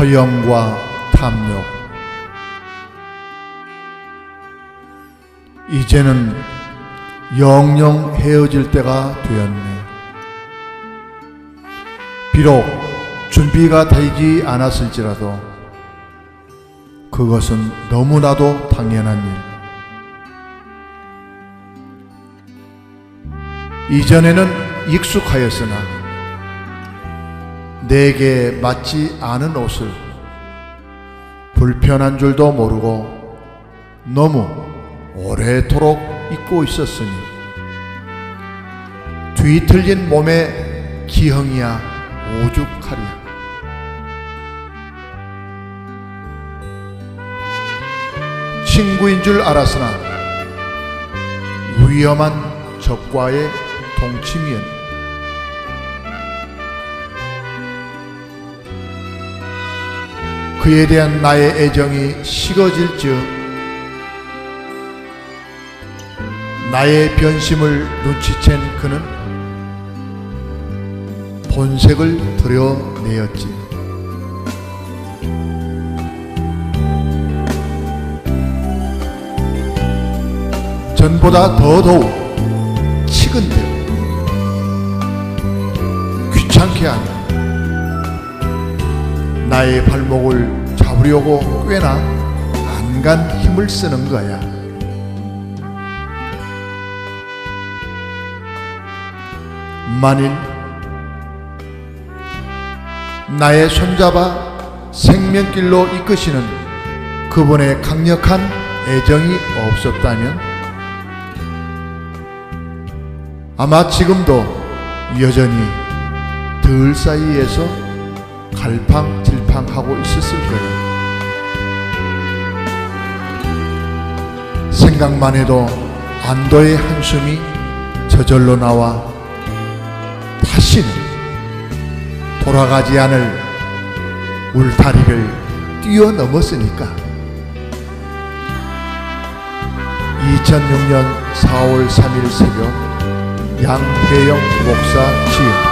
허영과 탐욕 이제는 영영 헤어질 때가 되었네. 비록 준비가 되지 않았을지라도 그것은 너무나도 당연한 일. 이전에는 익숙하였으나 내게 맞지 않은 옷을 불편한 줄도 모르고 너무 오래도록 입고 있었으니 뒤틀린 몸에 기형이야 오죽하리야 친구인 줄 알았으나 위험한 적과의 동침이었다. 그에 대한 나의 애정이 식어질 즈음 나의 변심을 눈치챈 그는 본색을 드러내었지. 전보다 더더욱 치근대고 귀찮게 하는 나의 발목을 잡으려고 꽤나 안간 힘을 쓰는 거야. 만일 나의 손잡아 생명길로 이끄시는 그분의 강력한 애정이 없었다면 아마 지금도 여전히 들 사이에서 갈팡질 팡하고 있었을 거예요. 생각만 해도 안도의 한숨이 저절로 나와 다시는 돌아가지 않을 울타리를 뛰어넘었으니까 2006년 4월 3일 새벽 양혜영 목사 지음